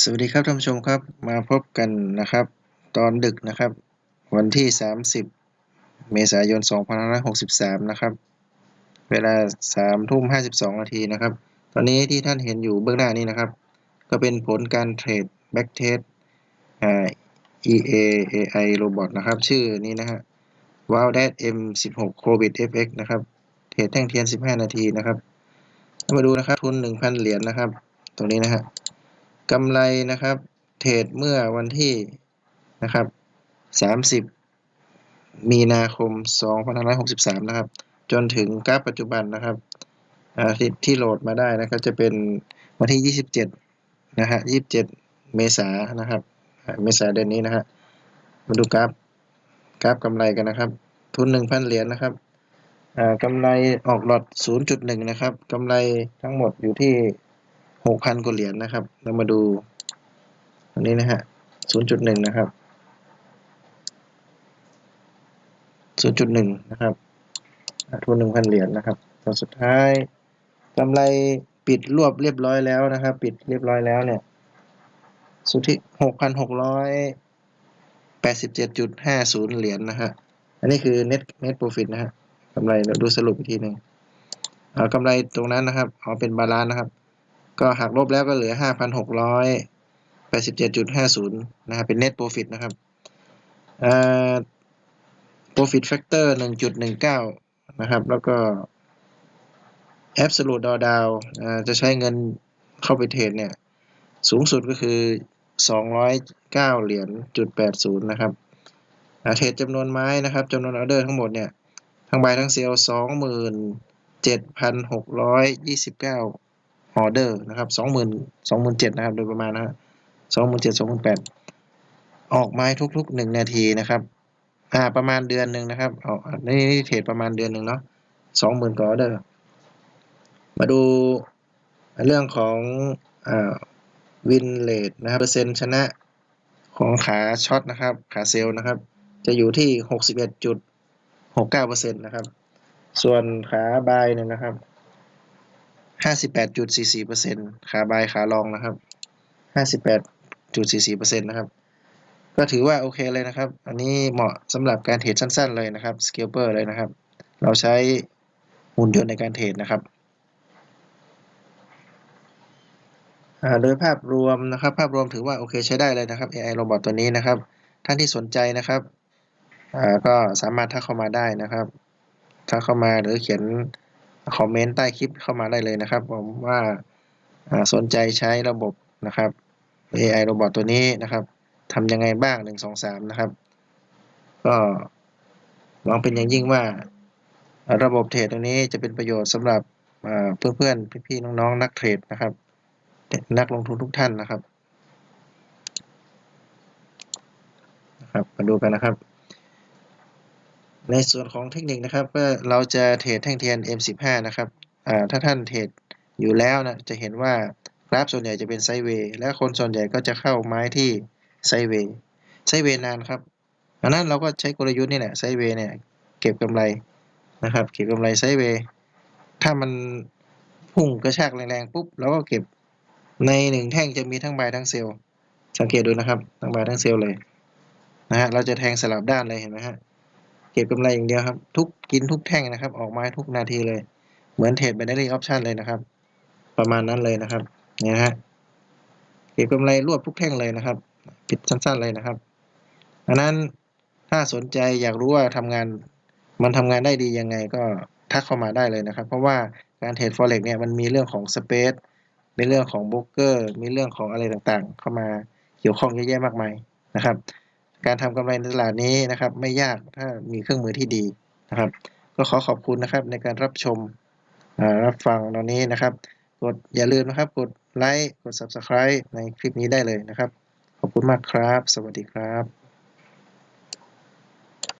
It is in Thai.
สวัสดีครับท่านผู้ชมครับมาพบกันนะครับ ตอนดึกนะครับ วันที่ 30 เมษายน 2563 นะครับ เวลา3ทุ่ม52 นาทีนะครับ ตอนนี้ที่ท่านเห็นอยู่เบื้องหน้านี้นะครับ ก็เป็นผลการเทรดแบ็กเทสอ่า EA AI Robot นะครับ ชื่อนี้นะฮะ w o w d a t M16 Covid FX นะครับ เทรดแท่งเทียน 15 นาทีนะครับ มาดูนะครับ ทุน 1,000 เหรียญนะครับ ตรงนี้นะฮะ กำไรนะครับ เทรดเมื่อวันที่นะครับ 30 มีนาคม 2563 นะครับ จนถึงกราฟปัจจุบันนะครับที่ที่โหลดมาได้นะครับจะเป็นวันที่ 27 นะฮะ 27 เมษายนนะครับ เมษายนเดือนนี้นะฮะ มาดูกราฟ กราฟกำไรกันนะครับ ทุน 1,000 เหรียญนะครับกำไรออกหลอด 0.1 นะครับ กำไรทั้งหมดอยู่ที่ หกพันกว่าเหรียญนะครับ เรามาดูอันนี้นะฮะศูนย์จุดหนึ่งนะครับศูนย์จุดหนึ่งนะครับทุนหนึ่งพันเหรียญนะครับตอนสุดท้ายกำไรปิดรวบเรียบร้อยแล้วนะครับ ปิดเรียบร้อยแล้วเนี่ย สุทธิหกพันหกร้อยแปดสิบเจ็ดจุดห้าศูนย์เหรียญนะฮะ อันนี้คือ net net profit นะฮะกำไรเราดูสรุปอีกทีหนึ่งเอากำไรตรงนั้นนะครับเอาเป็นบาลานซ์นะครับ ก็หักลบแล้วก็เหลือ 5,687.50 นะครับ เป็น net profit นะครับเอ่อ profit factor 1.19 นะครับ แล้วก็ absolute drawdown จะใช้เงินเข้าไปเทรดเนี่ย สูงสุดก็คือ 209 เหรียญจุด80 นะครับเทรดจำนวนไม้นะครับจำนวนออเดอร์ทั้งหมดเนี่ย ทั้งใบทั้งเซลล์27,629ออเออเดอร์นะครับสองหมื่นสองหมื่นเจ็ดนะครับโดยประมาณนะฮะสองหมื่นเจ็ดสองหมื่นแปดออกไม้ทุกๆหนึ่งนาทีนะครับอ่าประมาณเดือนหนึ่งนะครับเอานี่เทรดประมาณเดือนหนึ่งเนาะสองหมื่นกว่าออเดอร์ มาดูเรื่องของอ่าวินเลทนะครับเปอร์เซ็นต์ชนะของขาช็อตนะครับ ขาเซลนะครับ จะอยู่ที่หกสิบเอ็ดจุดหกเก้าเปอร์เซ็นต์นะครับ ส่วนขาบายเนี่ยนะครับ ห้าสิบแปดจุดสี่สี่เปอร์เซ็นขาบายขาลองนะครับห้าสิบแปดจุดสี่สี่เปอร์เซ็นต์นะครับ ก็ถือว่าโอเคเลยนะครับ อันนี้เหมาะสำหรับการเทรดสั้น ๆ เลยนะครับสเกลเปอร์เลยนะครับ เราใช้หุ่นยนต์ในการเทรดนะครับโดยภาพรวมนะครับ ภาพรวมถือว่าโอเคใช้ได้เลยนะครับ AI โรบอทตัวนี้นะครับ ท่านที่สนใจนะครับก็สามารถทักเข้ามาได้นะครับทักเข้ามาหรือเขียน คอมเมนต์ใต้คลิปเข้ามาได้เลยนะครับ ผมว่าสนใจใช้ระบบนะครับ AI โรบอทตัวนี้นะครับทำยังไงบ้างหนึ่งสองสามนะครับ ก็หวังเป็นอย่างยิ่งว่าระบบเทรดตรงนี้จะเป็นประโยชน์สำหรับเพื่อนๆพี่ๆน้องๆ นักเทรดนะครับ นักลงทุนทุกท่านนะครับนะครับ มาดูกันนะครับ ในส่วนของเทคนิคนะครับก็เราจะเทรดแท่งเทียน M15 นะครับถ้าท่านเทรดอยู่แล้วนะจะเห็นว่ากราฟส่วนใหญ่จะเป็นไซเวย์และคนส่วนใหญ่ก็จะเข้าไม้ที่ไซเวย์ไซเวย์นานครับดังนั้นเราก็ใช้กลยุทธ์นี่แหละไซเวย์เนี่ยเก็บกำไรนะครับ เก็บกำไรไซเวย์ถ้ามันพุ่งกระชากแรงๆปุ๊บเราก็เก็บในหนึ่งแท่งจะมีทั้งใบทั้งเซลล์สังเกตดูนะครับทั้งใบทั้งเซลล์เลยนะฮะเราจะแทงสลับด้านเลยเห็นไหมฮะ เก็บกำไรอย่างเดียวครับ ทุกกินทุกแท่งนะครับ ออกมาทุกนาทีเลย เหมือนเทรด binary option เลยนะครับ ประมาณนั้นเลยนะครับเนี่ยฮะเก็บกำไรรวบทุกแท่งเลยนะครับผิดสั้น ๆเลยนะครับดังนั้นถ้าสนใจอยากรู้ว่าทำงาน มันทำงานได้ดียังไงก็ทักเข้ามาได้เลยนะครับ เพราะว่าการเทรด forex เนี่ยมันมีเรื่องของ space มีเรื่องของโบรกเกอร์มีเรื่องของอะไรต่างๆ เข้ามาเกี่ยวข้องเยอะแยะมากมายนะครับ การทำกำไรในตลาดนี้นะครับ ไม่ยากถ้ามีเครื่องมือที่ดีนะครับ ก็ขอขอบคุณนะครับในการรับชมรับฟังตอนนี้นะครับ กดอย่าลืมนะครับ กดไลค์กด Subscribe ในคลิปนี้ได้เลยนะครับ ขอบคุณมากครับ สวัสดีครับ